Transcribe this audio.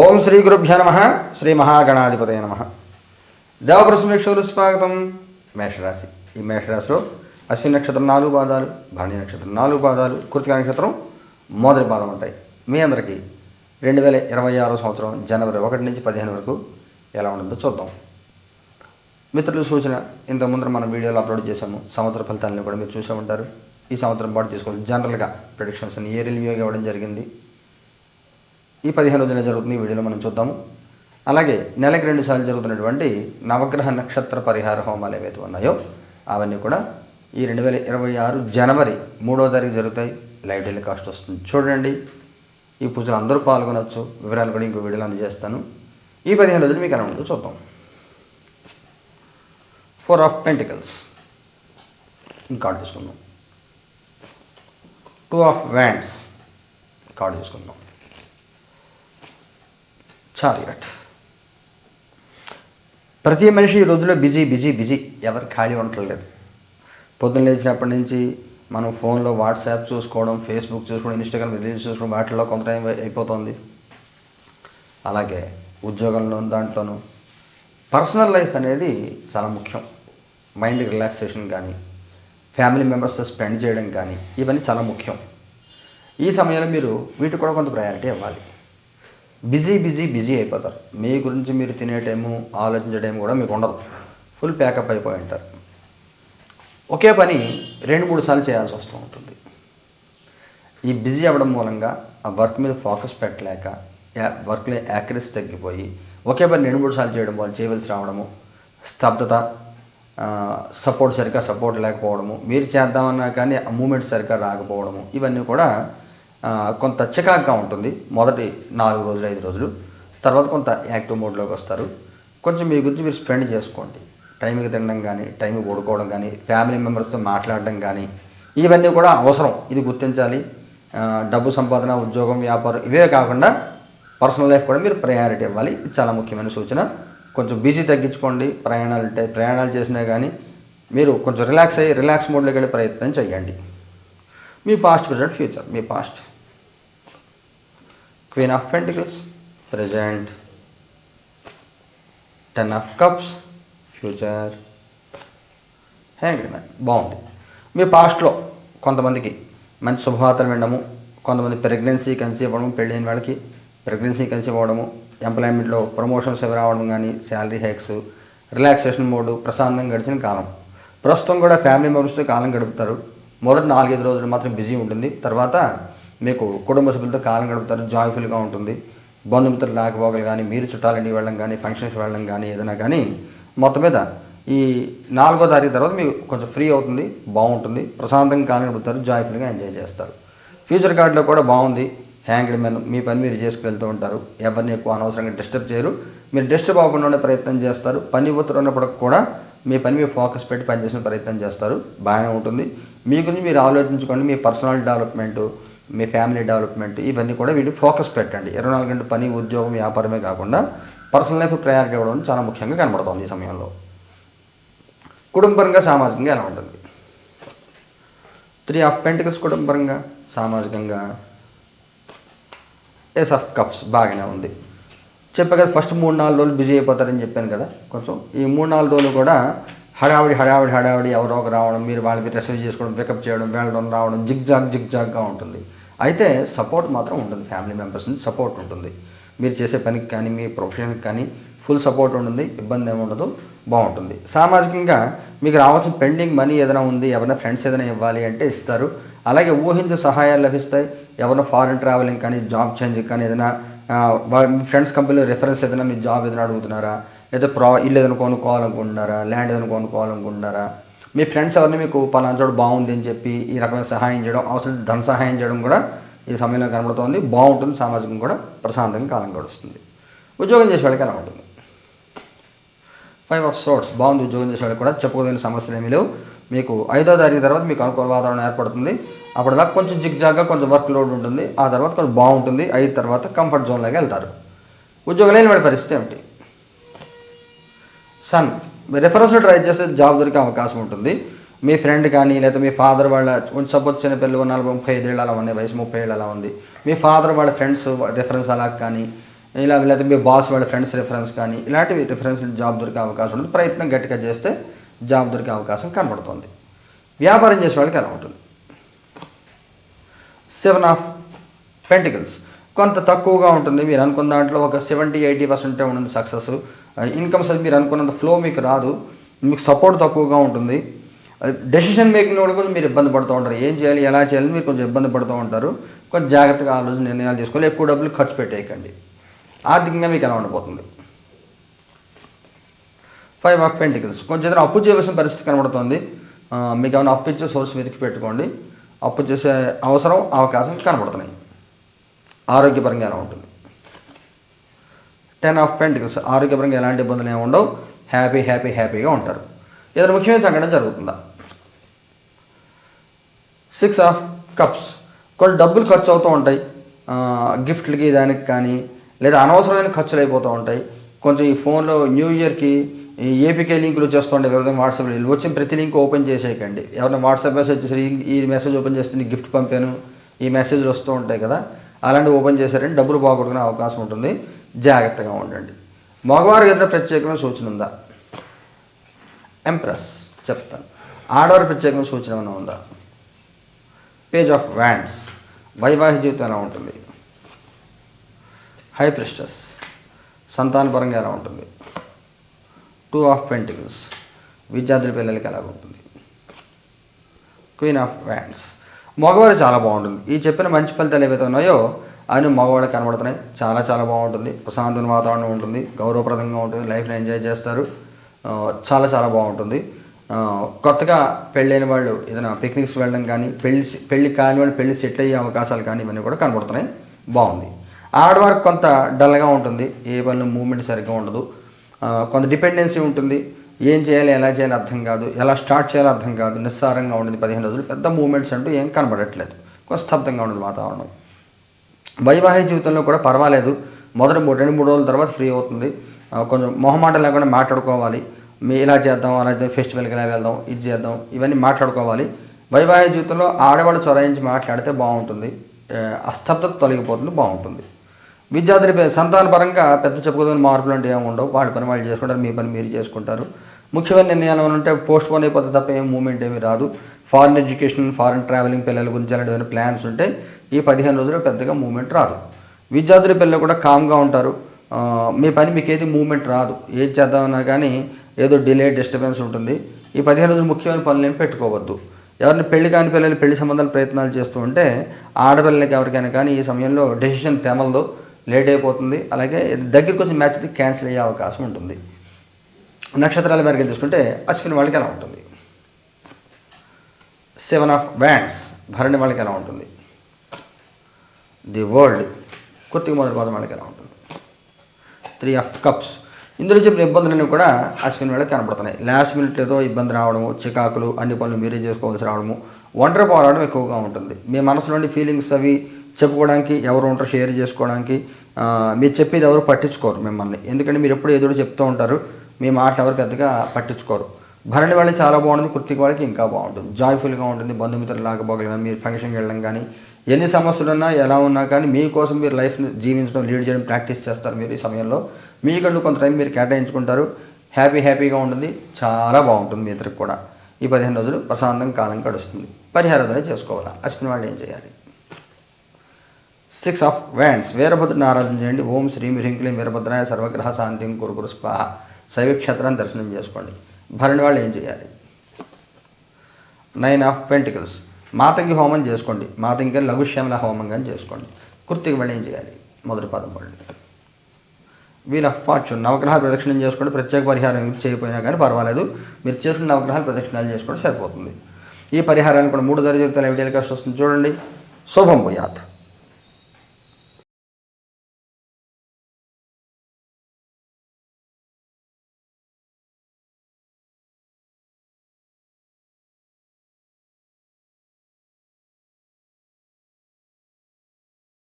ఓం శ్రీ గురుభ్య నమ. శ్రీ మహాగణాధిపతయ నమ. దేవప్రసమేశ్వరు స్వాగతం. మేషరాశి. ఈ మేషరాశిలో అశ్విని నక్షత్రం నాలుగు పాదాలు భరణి నక్షత్రం నాలుగు పాదాలు కృతిక నక్షత్రం మొదటి పాదం ఉంటాయి. మీ అందరికీ రెండు వేల ఇరవై ఆరో సంవత్సరం జనవరి ఒకటి నుంచి పదిహేను వరకు ఎలా ఉంటుందో చూద్దాం. మిత్రుల సూచన ఇంత ముందర మనం వీడియోలో అప్లోడ్ చేశాము. సంవత్సర ఫలితాలను కూడా మీరు చూసే ఉంటారు. ఈ సంవత్సరం పాటు చేసుకోవాలి జనరల్గా ప్రిడిక్షన్స్ ఏ రివ్యూగా ఇవ్వడం జరిగింది? ఈ పదిహేను రోజుల్లో జరుగుతుంది ఈ వీడియోలో మనం చూద్దాము. అలాగే నెలకి రెండు సార్లు జరుగుతున్నటువంటి నవగ్రహ నక్షత్ర పరిహార హోమాలు ఏవైతే ఉన్నాయో అవన్నీ కూడా ఈ రెండు వేల ఇరవై ఆరు జనవరి మూడో తారీఖు జరుగుతాయి. లైవ్ టెలికాస్ట్ వస్తుంది. చూడండి. ఈ పూజలు అందరూ పాల్గొనవచ్చు వివరాలు కూడా ఇంకో వీడియోలు అందజేస్తాను. ఈ పదిహేను రోజులు మీకు ఎలా ఉంటుందో చూద్దాం ఫోర్ ఆఫ్ పెంటికల్స్ కార్డు తీసుకుందాం. టూ ఆఫ్ వ్యాండ్స్ కార్డు తీసుకుందాం. చారియట్ ప్రతి మనిషి ఈ రోజులో బిజీ బిజీ బిజీ. ఎవరు ఖాళీ ఉండట్లేదు పొద్దున్న లేచినప్పటి నుంచి మనం ఫోన్లో వాట్సాప్ చూసుకోవడం ఫేస్బుక్ చూసుకోవడం ఇన్స్టాగ్రామ్ రీల్స్ చూసుకోవడం వాటిలో కొంత టైం అయిపోతుంది. అలాగే ఉద్యోగంలో దాంట్లోనూ పర్సనల్ లైఫ్ అనేది చాలా ముఖ్యం. మైండ్ రిలాక్సేషన్ కానీ ఫ్యామిలీ మెంబర్స్తో స్పెండ్ చేయడం కానీ ఇవన్నీ చాలా ముఖ్యం. ఈ సమయంలో మీరు వీటికి కూడా కొంత ప్రయారిటీ ఇవ్వాలి. బిజీ బిజీ బిజీ అయిపోతారు. మీ గురించి మీరు తినే టైము ఆలోచించే టైం కూడా మీకు ఉండదు. ఫుల్ ప్యాకప్ అయిపోయి ఉంటారు. ఒకే పని రెండు మూడు సార్లు చేయాల్సి వస్తూ ఉంటుంది. ఈ బిజీ అవ్వడం మూలంగా ఆ వర్క్ మీద ఫోకస్ పెట్టలేక వర్క్లో యాక్యురసీ తగ్గిపోయి ఒకే పని రెండు మూడు సార్లు చేయడం వల్ల చేయవలసి రావడము స్తబ్దత సపోర్ట్ సరిగ్గా సపోర్ట్ లేకపోవడము మీరు చేద్దామన్నా కానీ ఆ మూమెంట్ సరిగ్గా రాకపోవడము ఇవన్నీ కూడా కొంత చికాగ్గా ఉంటుంది. మొదటి నాలుగు రోజులు ఐదు రోజులు. తర్వాత కొంత యాక్టివ్ మోడ్లోకి వస్తారు. కొంచెం మీ గురించి మీరు స్పెండ్ చేసుకోండి. టైంకి తినడం కానీ టైంకి పడుకోవడం కానీ ఫ్యామిలీ మెంబర్స్తో మాట్లాడడం కానీ ఇవన్నీ కూడా అవసరం. ఇది గుర్తించాలి. డబ్బు సంపాదన ఉద్యోగం వ్యాపారం ఇవే కాకుండా పర్సనల్ లైఫ్ కూడా మీరు ప్రయారిటీ ఇవ్వాలి. ఇది చాలా ముఖ్యమైన సూచన. కొంచెం బిజీ తగ్గించుకోండి. ప్రయాణాలు అంటే ప్రయాణాలు చేసినా కానీ మీరు కొంచెం రిలాక్స్ అయ్యి రిలాక్స్ మోడ్లోకి వెళ్ళే ప్రయత్నం చేయండి. మీ past present future. Me past. Queen of pentacles present ten of cups future hang man బాగుంది మీ పాస్ట్లో కొంతమందికి మంచి శుభవార్తలు వినడము కొంతమంది ప్రెగ్నెన్సీ కన్సీవ్ అవ్వడం పెళ్ళైన వాళ్ళకి ప్రెగ్నెన్సీ కన్సీవ్ అవ్వడము ఎంప్లాయ్మెంట్లో ప్రమోషన్స్ అవి రావడం కానీ శాలరీ హ్యాక్స్ రిలాక్సేషన్ మోడ్ ప్రశాంతంగా గడిచిన కాలం. ప్రస్తుతం కూడా ఫ్యామిలీ మెంబర్స్తో కాలం గడుపుతారు. మొదటి నాలుగైదు రోజులు మాత్రం బిజీ ఉంటుంది. తర్వాత మీకు కుటుంబ సభ్యులతో కాలం గడుపుతారు జాయ్ఫుల్గా ఉంటుంది. బంధుమిత్రులు లేకపోగలు కానీ మీరు చుట్టాలని వెళ్ళడం కానీ ఫంక్షన్స్ వెళ్ళడం కానీ ఏదైనా కానీ మొత్తం మీద ఈ నాలుగో తారీఖు తర్వాత మీకు కొంచెం ఫ్రీ అవుతుంది బాగుంటుంది. ప్రశాంతంగా కాలం గడుపుతారు జాయ్ఫుల్గా ఎంజాయ్ చేస్తారు. ఫ్యూచర్ కార్డులో కూడా బాగుంది. హ్యాంగ్డ్ మెన్ మీ పని మీరు చేసుకు వెళ్తూ ఉంటారు. ఎవరిని ఎక్కువ అనవసరంగా డిస్టర్బ్ చేయరు. మీరు డిస్టర్బ్ అవ్వకుండా ఉండే ప్రయత్నం చేస్తారు. పని ఒత్తిడి ఉన్నప్పుడు కూడా మీ పని మీద ఫోకస్ పెట్టి పనిచేసిన ప్రయత్నం చేస్తారు. బాగానే ఉంటుంది. మీ గురించి మీరు ఆలోచించుకోండి. మీ పర్సనల్ డెవలప్మెంట్ మీ ఫ్యామిలీ డెవలప్మెంట్ ఇవన్నీ కూడా వీటికి ఫోకస్ పెట్టండి. ఇరవై నాలుగు గంటల పని ఉద్యోగం వ్యాపారమే కాకుండా పర్సనల్ లైఫ్ ప్రయారిటీ ఇవ్వడం చాలా ముఖ్యంగా కనబడుతుంది ఈ సమయంలో. కుటుంబరంగా సామాజికంగా ఎలా ఉంటుంది? త్రీ ఆఫ్ పెంటికల్స్ కుటుంబపరంగా సామాజికంగా. ఎస్ ఆఫ్ కప్స్ బాగానే ఉంది. చెప్పా కదా ఫస్ట్ మూడు నాలుగు రోజులు బిజీ అయిపోతారని చెప్పాను కదా కొంచెం ఈ మూడు నాలుగు రోజులు కూడా హడావిడి హడావిడి హడావిడి ఎవరో ఒక రావడం మీరు వాళ్ళకి రిసీవ్ చేసుకోవడం పికప్ చేయడం వెళ్ళడం రావడం జిగ్ జాగ్ జిగ్ జాగ్గా ఉంటుంది. అయితే సపోర్ట్ మాత్రం ఉంటుంది ఫ్యామిలీ మెంబర్స్ నుంచి సపోర్ట్ ఉంటుంది. మీరు చేసే పనికి కానీ మీ ప్రొఫెషన్కి కానీ ఫుల్ సపోర్ట్ ఉంటుంది ఇబ్బంది ఏమి ఉండదు బాగుంటుంది. సామాజికంగా మీకు రావాల్సిన పెండింగ్ మనీ ఏదైనా ఉంది ఎవరైనా ఫ్రెండ్స్ ఏదైనా ఇవ్వాలి అంటే ఇస్తారు. అలాగే ఊహించే సహాయాలు లభిస్తాయి ఎవరైనా ఫారెన్ ట్రావెలింగ్ కానీ జాబ్ చేంజ్ కానీ ఏదైనా మీ ఫ్రెండ్స్ కంపెనీలో రిఫరెన్స్ ఏదైనా మీ జాబ్ ఏదైనా అడుగుతున్నారా? లేదా ప్రా ఇల్లు ఏదైనా కొనుక్కోవాలనుకుంటున్నారా ల్యాండ్ ఏదైనా కొనుక్కోవాలనుకుంటున్నారా? మీ ఫ్రెండ్స్ ఎవరిని మీకు పలానా చోటు బాగుంది అని చెప్పి ఈ రకమైన సహాయం చేయడం అవసరం ధన సహాయం చేయడం కూడా ఈ సమయంలో కనబడుతోంది. బాగుంటుంది సామాజికం కూడా ప్రశాంతంగా కాలం గడుస్తుంది. ఉద్యోగం చేసే వాళ్ళకి ఎలా ఉంటుంది? ఫైవ్ ఆఫ్ సోర్ట్స్ బాగుంది ఉద్యోగం చేసే వాళ్ళకి కూడా చెప్పుకోదగిన సమస్యలు ఏమీ లేవు. మీకు ఐదో తారీఖు తర్వాత మీకు అనుకూల వాతావరణం ఏర్పడుతుంది. అప్పటిదాకా కొంచెం జిగ్జాగ్గా కొంచెం వర్క్ లోడ్ ఉంటుంది. ఆ తర్వాత కొంచెం బాగుంటుంది. ఐదు తర్వాత కంఫర్ట్ జోన్లోకి వెళ్తారు. ఉద్యోగం లేని వాడి పరిస్థితి ఏమిటి? సన్ రెఫరెన్స్ ట్రై చేస్తే జాబ్ దొరికే అవకాశం ఉంటుంది. మీ ఫ్రెండ్ కానీ లేదా మీ ఫాదర్ వాళ్ళ సపోజ్ చిన్నపిల్లలు నలభై ముప్పై ఐదు అలా ఉన్నాయి వయసు ముప్పై ఏళ్ళు అలా ఉంది. మీ ఫాదర్ వాళ్ళ ఫ్రెండ్స్ రెఫరెన్స్ అలా కానీ ఇలా లేకపోతే మీ బాస్ వాళ్ళ ఫ్రెండ్స్ రిఫరెన్స్ కానీ ఇలాంటివి రిఫరెన్స్ జాబ్ దొరికే అవకాశం ఉంటుంది. ప్రయత్నం గట్టిగా చేస్తే జాబ్ దొరికే అవకాశం కనబడుతుంది. వ్యాపారం చేసే వాళ్ళకి ఎలా ఉంటుంది. సెవెన్ ఆఫ్ పెంటికల్స్ కొంత తక్కువగా ఉంటుంది. మీరు అనుకున్న దాంట్లో ఒక సెవెంటీ ఎయిటీ పర్సెంటే ఉంటుంది సక్సెస్ ఇన్కమ్స్ అది మీరు అనుకున్నంత ఫ్లో మీకు రాదు. మీకు సపోర్ట్ తక్కువగా ఉంటుంది. డెసిషన్ మేకింగ్ కూడా కొంచెం మీరు ఇబ్బంది పడుతూ ఉంటారు. ఏం చేయాలి ఎలా చేయాలి మీరు కొంచెం ఇబ్బంది పడుతూ ఉంటారు. కొంచెం జాగ్రత్తగా ఆలోచన నిర్ణయాలు తీసుకోవాలి. ఎక్కువ డబ్బులు ఖర్చు పెట్టేయకండి. ఆర్థికంగా మీకు ఎలా ఉండిపోతుంది ఫైవ్ ఆఫ్ పెంటికల్స్ కొంచెం ఏదైనా అప్పు చేయవలసిన పరిస్థితి కనబడుతుంది. మీకు ఏమైనా అప్పు ఇచ్చే సోర్స్ వెతికి పెట్టుకోండి. అప్పు చేసే అవసరం అవకాశం కనబడుతున్నాయి. ఆరోగ్యపరంగా ఎలా ఉంటుంది? టెన్ ఆఫ్ పెంటికల్స్ ఆరోగ్యపరంగా ఎలాంటి ఇబ్బందులు ఏమి ఉండవు. హ్యాపీ హ్యాపీ హ్యాపీగా ఉంటారు. ఏదైనా ముఖ్యమైన సంఘటన జరుగుతుందా? Six of cups. కొన్ని డబ్బులు ఖర్చు అవుతూ ఉంటాయి గిఫ్ట్లకి దానికి కానీ లేదా అనవసరమైన ఖర్చులు అయిపోతూ ఉంటాయి. కొంచెం ఈ ఫోన్లో న్యూ ఇయర్కి ఏపీకే లింకులు వచ్చేస్తుండే వివిధ వాట్సాప్ వచ్చిన ప్రతి లింక్ ఓపెన్ చేసేయకండి. ఎవరైనా వాట్సాప్ మెసేజ్ చేసి ఈ మెసేజ్ ఓపెన్ చేస్తే గిఫ్ట్ పంపాను ఈ మెసేజ్లు వస్తూ ఉంటాయి కదా. అలాంటివి ఓపెన్ చేశారంటే డబ్బులు పోగొట్టుకునే అవకాశం ఉంటుంది. జాగ్రత్తగా ఉండండి. మగవారికి ఏదైనా ప్రత్యేకమైన సూచన ఉందా? ఎంప్రెస్ చెప్తాను. ఆడవారి ప్రత్యేకమైన సూచన ఏమైనా ఉందా? పేజ్ ఆఫ్ వ్యాండ్స్ వైవాహిక జీవితం ఎలా ఉంటుంది? హై ప్రెస్టస్ సంతానపరంగా ఎలా ఉంటుంది? టూ ఆఫ్ పెంటికల్స్ విద్యార్థుల పిల్లలకి ఎలా ఉంటుంది? క్వీన్ ఆఫ్ వ్యాండ్స్ మగవారు చాలా బాగుంటుంది. ఈ చెప్పిన మంచి ఫలితాలు ఏవైతే ఉన్నాయో అని మగవాళ్ళకి కనబడుతున్నాయి. చాలా చాలా బాగుంటుంది. ప్రశాంతమైన వాతావరణం ఉంటుంది. గౌరవప్రదంగా ఉంటుంది. లైఫ్ని ఎంజాయ్ చేస్తారు. చాలా చాలా బాగుంటుంది. కొత్తగా పెళ్ళైన వాళ్ళు ఏదైనా పిక్నిక్స్ వెళ్ళడం కానీ పెళ్ళి పెళ్ళి కాని వాళ్ళు పెళ్ళి సెట్ అయ్యే అవకాశాలు కానీ ఇవన్నీ కూడా కనబడుతున్నాయి. బాగుంది. ఆడవారికి కొంత డల్గా ఉంటుంది. ఏ పనులు మూమెంట్ సరిగ్గా ఉండదు. కొంత డిపెండెన్సీ ఉంటుంది. ఏం చేయాలి ఎలా చేయాలి అర్థం కాదు. ఎలా స్టార్ట్ చేయాలో అర్థం కాదు. నిస్సారంగా ఉంటుంది పదిహేను రోజులు. పెద్ద మూమెంట్స్ అంటూ ఏం కనబడట్లేదు. కొంత స్తబ్దంగా ఉండదు వాతావరణం. వైవాహిక జీవితంలో కూడా పర్వాలేదు. మొదటి మూడు రెండు మూడు రోజుల తర్వాత ఫ్రీ అవుతుంది. కొంచెం మొహమాట లేకుండా మాట్లాడుకోవాలి. మీ ఇలా చేద్దాం అలా చేద్దాం ఫెస్టివల్కి ఇలా వెళ్దాం ఇది చేద్దాం ఇవన్నీ మాట్లాడుకోవాలి. వైవాహిక జీవితంలో ఆడవాళ్ళు చొరాయించి మాట్లాడితే బాగుంటుంది. అస్తబ్దత తొలగిపోతుంది బాగుంటుంది. విద్యార్థుల పే- సంతానపరంగా పెద్ద చెప్పుకోదని మార్పులు అంటే ఏమి ఉండవు. వాళ్ళ పని వాళ్ళు చేసుకుంటారు మీ పని మీరు చేసుకుంటారు. ముఖ్యమైన నిర్ణయాలు ఉంటే పోస్ట్ పోన్ అయిపోతే తప్ప ఏం మూమెంట్ ఏమీ రాదు. ఫారిన్ ఎడ్యుకేషన్ ఫారిన్ ట్రావెలింగ్ పిల్లల గురించి అలాంటి ప్లాన్స్ ఉంటే ఈ పదిహేను రోజులు పెద్దగా మూమెంట్ రాదు. విద్యార్థుల పిల్లలు కూడా కామ్గా ఉంటారు. మీ పని మీకు ఏది మూమెంట్ రాదు. ఏది చేద్దామన్నా కానీ ఏదో డిలే డిస్టర్బెన్స్ ఉంటుంది. ఈ పదిహేను రోజులు ముఖ్యమైన పనులు ఏం పెట్టుకోవద్దు. ఎవరిని పెళ్ళి కాని పిల్లలు పెళ్ళి సంబంధాలు ప్రయత్నాలు చేస్తూ ఉంటే ఆడపిల్లలకి ఎవరికైనా కానీ ఈ సమయంలో డెసిషన్ తెమలదు. లేట్ అయిపోతుంది. అలాగే దగ్గరికి వచ్చి మ్యాచ్ క్యాన్సిల్ అయ్యే అవకాశం ఉంటుంది. నక్షత్రాల మేరకు తీసుకుంటే అశ్విని వాళ్ళకి ఎలా ఉంటుంది? సెవెన్ ఆఫ్ వ్యాండ్స్ భరణి వాళ్ళకి ఎలా ఉంటుంది? The world. కొద్దిగా మొదటి పదం వాళ్ళకి ఎలా ఉంటుంది. త్రీ ఆఫ్ కప్స్ ఇందులో చెప్పిన ఇబ్బందులన్నీ కూడా అశ్విన్ వాళ్ళకి కనపడుతున్నాయి లాస్ట్ మినిట్ ఏదో ఇబ్బంది రావడము చికాకులు అన్ని పనులు మీరే చేసుకోవాల్సి రావడము ఒంటరి పోరాడడం ఎక్కువగా ఉంటుంది. మీ మనసులోని ఫీలింగ్స్ అవి చెప్పుకోవడానికి ఎవరు ఉంటారు షేర్ చేసుకోవడానికి మీరు చెప్పేది ఎవరు పట్టించుకోరు మిమ్మల్ని. ఎందుకంటే మీరు ఎప్పుడు ఏదో చెప్తూ ఉంటారు. మీ మాట ఎవరు పెద్దగా పట్టించుకోరు. భరణి వాళ్ళకి చాలా బాగుంటుంది కుర్తికి వాళ్ళకి ఇంకా బాగుంటుంది. జాయ్ఫుల్గా ఉంటుంది బంధుమిత్రులు లాగబోగలం మీరు ఫంక్షన్కి వెళ్ళడం కానీ ఎన్ని సమస్యలు ఉన్నా ఎలా ఉన్నా కానీ మీకోసం మీరు లైఫ్ని జీవించడం లీడ్ చేయడం ప్రాక్టీస్ చేస్తారు మీరు ఈ సమయంలో. మీకంటూ కొంత టైం మీరు కేటాయించుకుంటారు. హ్యాపీ హ్యాపీగా ఉంటుంది. చాలా బాగుంటుంది మీ ఇద్దరికి కూడా. ఈ పదిహేను రోజులు ప్రశాంతంగా కాలం గడుస్తుంది. పరిహారాలు చేసుకోవాలా? అశ్విని వాళ్ళు ఏం చేయాలి? సిక్స్ ఆఫ్ వ్యాండ్స్ వీరభద్రుని ఆరాధన చేయండి. ఓం శ్రీం హ్రీంక్లీం వీరభద్రాయ సర్వగ్రహ శాంతిం కురుగురు స్వాహ శైవక్షేత్రాన్ని దర్శనం చేసుకోండి. భరణి వాళ్ళు ఏం చేయాలి? నైన్ ఆఫ్ పెంటికల్స్ మాతంగి హోమం చేసుకోండి. మాతంగి లఘుశ్యామల హోమం కానీ చేసుకోండి. కుర్తికి వెళ్ళి ఏం చేయాలి? మొదటి పదం వాళ్ళు వీల్ ఆఫ్ ఫార్చ్యూన్. నవగ్రహాలు ప్రదక్షిణం చేసుకోండి. ప్రత్యేక పరిహారం చేయకపోయినా కానీ పర్వాలేదు. మీరు చేసుకున్న నవగ్రహాలు ప్రదక్షిణాలు చేసుకోండి సరిపోతుంది. ఈ పరిహారాన్ని కూడా మూడు దర్జాలు వీడియోలు వస్తుంది. చూడండి. శుభం భూయాత్.